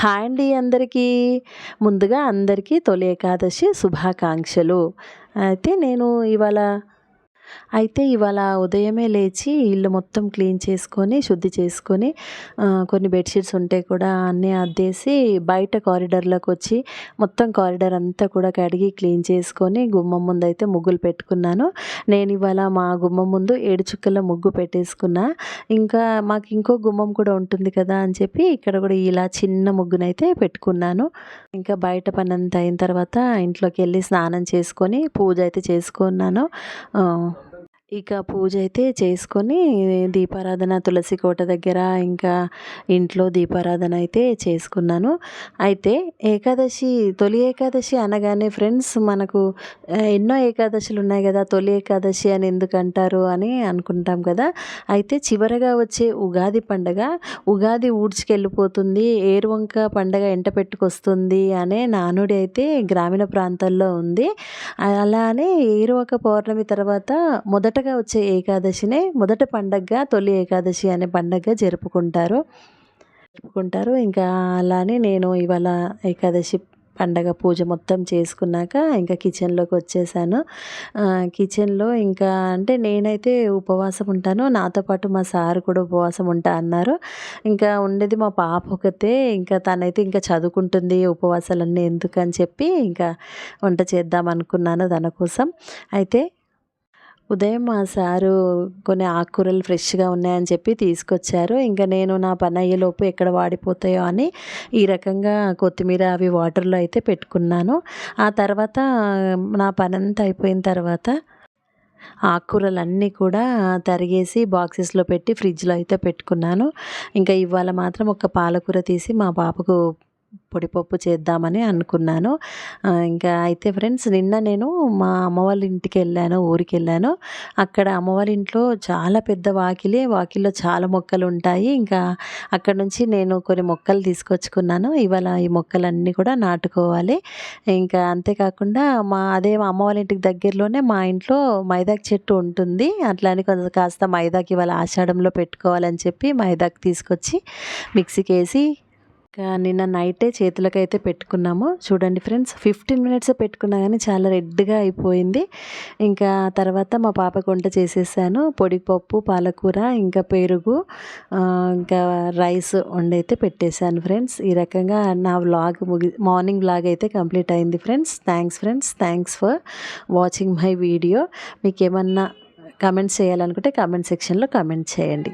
Hi అండి అందరికీ. ముందుగా అందరికీ తొలి ఏకాదశి శుభాకాంక్షలు. అయితే నేను ఇవాళ అయితే ఇవాళ ఉదయమే లేచి ఇల్లు మొత్తం క్లీన్ చేసుకొని శుద్ధి చేసుకొని కొన్ని బెడ్షీట్స్ ఉంటే కూడా అన్నీ అద్దేసి బయట కారిడార్లోకి వచ్చి మొత్తం కారిడార్ అంతా కూడా కడిగి క్లీన్ చేసుకొని గుమ్మం ముందు అయితే ముగ్గులు పెట్టుకున్నాను. నేను ఇవాళ మా గుమ్మం ముందు ఏడు చుక్కల ముగ్గు పెట్టేసుకున్నా. ఇంకా మాకు ఇంకో గుమ్మం కూడా ఉంటుంది కదా అని చెప్పి ఇక్కడ కూడా ఇలా చిన్న ముగ్గునైతే పెట్టుకున్నాను. ఇంకా బయట పని అంతా అయిన తర్వాత ఇంట్లోకి వెళ్ళి స్నానం చేసుకొని పూజ అయితే చేసుకున్నాను. ఇక పూజ అయితే చేసుకొని దీపారాధన తులసి కోట దగ్గర ఇంకా ఇంట్లో దీపారాధన అయితే చేసుకున్నాను. అయితే ఏకాదశి తొలి ఏకాదశి అనగానే ఫ్రెండ్స్ మనకు ఎన్నో ఏకాదశులు ఉన్నాయి కదా తొలి ఏకాదశి అని ఎందుకు అంటారు అని అనుకుంటాం కదా. అయితే చివరగా వచ్చే ఉగాది పండగ ఉగాది ఊడ్చుకెళ్ళిపోతుంది ఏరువంక పండగ ఎంట పెట్టుకొస్తుంది అనే నానుడి అయితే గ్రామీణ ప్రాంతాల్లో ఉంది. అలానే ఏరువంక పౌర్ణమి తర్వాత మొదట మొదటగా వచ్చే ఏకాదశినే మొదటి పండగగా తొలి ఏకాదశి అనే పండగగా జరుపుకుంటారు. జరుపుకుంటారు. ఇంకా అలానే నేను ఇవాళ ఏకాదశి పండగ పూజ మొత్తం చేసుకున్నాక ఇంకా కిచెన్లోకి వచ్చేసాను. కిచెన్లో ఇంకా అంటే నేనైతే ఉపవాసం ఉంటాను. నాతో పాటు మా సార్ కూడా ఉపవాసం ఉంటా అన్నారు. ఇంకా ఉండేది మా పాప ఒకతే. ఇంకా తనైతే ఇంకా చదువుకుంటుంది ఉపవాసాలన్నీ ఎందుకని చెప్పి ఇంకా వంట చేద్దాం అనుకున్నాను తన కోసం. అయితే ఉదయం మా సారు కొన్ని ఆకుకూరలు ఫ్రెష్గా ఉన్నాయని చెప్పి తీసుకొచ్చారు. ఇంకా నేను నా పని అయ్యేలోపు ఎక్కడ వాడిపోతాయో అని ఈ రకంగా కొత్తిమీర అవి వాటర్లో అయితే పెట్టుకున్నాను. ఆ తర్వాత నా పని అంతా అయిపోయిన తర్వాత ఆకుకూరలన్నీ కూడా తరిగేసి బాక్సెస్లో పెట్టి ఫ్రిడ్జ్లో అయితే పెట్టుకున్నాను. ఇంకా ఇవాళ మాత్రం ఒక పాలకూర తీసి మా పాపకు పొడిపప్పు చేద్దామని అనుకున్నాను. ఇంకా అయితే ఫ్రెండ్స్ నిన్న నేను మా అమ్మ వాళ్ళ ఇంటికి వెళ్ళాను ఊరికి వెళ్ళాను. అక్కడ అమ్మ వాళ్ళ ఇంట్లో చాలా పెద్ద వాకిలే వాకిల్లో చాలా మొక్కలు ఉంటాయి. ఇంకా అక్కడ నుంచి నేను కొన్ని మొక్కలు తీసుకొచ్చుకున్నాను. ఇవాళ ఈ మొక్కలన్నీ కూడా నాటుకోవాలి. ఇంకా అంతేకాకుండా మా అదే మా అమ్మ వాళ్ళ ఇంటికి దగ్గరలోనే మా ఇంట్లో మైదాకి చెట్టు ఉంటుంది. అట్లానే కొంచెం కాస్త మైదాకి ఇవాళ ఆషాఢంలో పెట్టుకోవాలని చెప్పి మైదాకి తీసుకొచ్చి మిక్సీకి వేసి నిన్న నైటే చేతులకైతే పెట్టుకున్నాము. చూడండి ఫ్రెండ్స్ ఫిఫ్టీన్ మినిట్స్ పెట్టుకున్నా కానీ చాలా రెడ్గా అయిపోయింది. ఇంకా తర్వాత మా పాపకు వంట చేసేసాను. పొడిపప్పు పాలకూర ఇంకా పెరుగు ఇంకా రైస్ వండైతే పెట్టేశాను ఫ్రెండ్స్. ఈ రకంగా నా వ్లాగ్ ముగి మార్నింగ్ వ్లాగ్ అయితే కంప్లీట్ అయింది friends. Thanks friends. Thanks for watching my video మీకు ఏమన్నా కమెంట్స్ చేయాలనుకుంటే కామెంట్ సెక్షన్లో కమెంట్ చేయండి.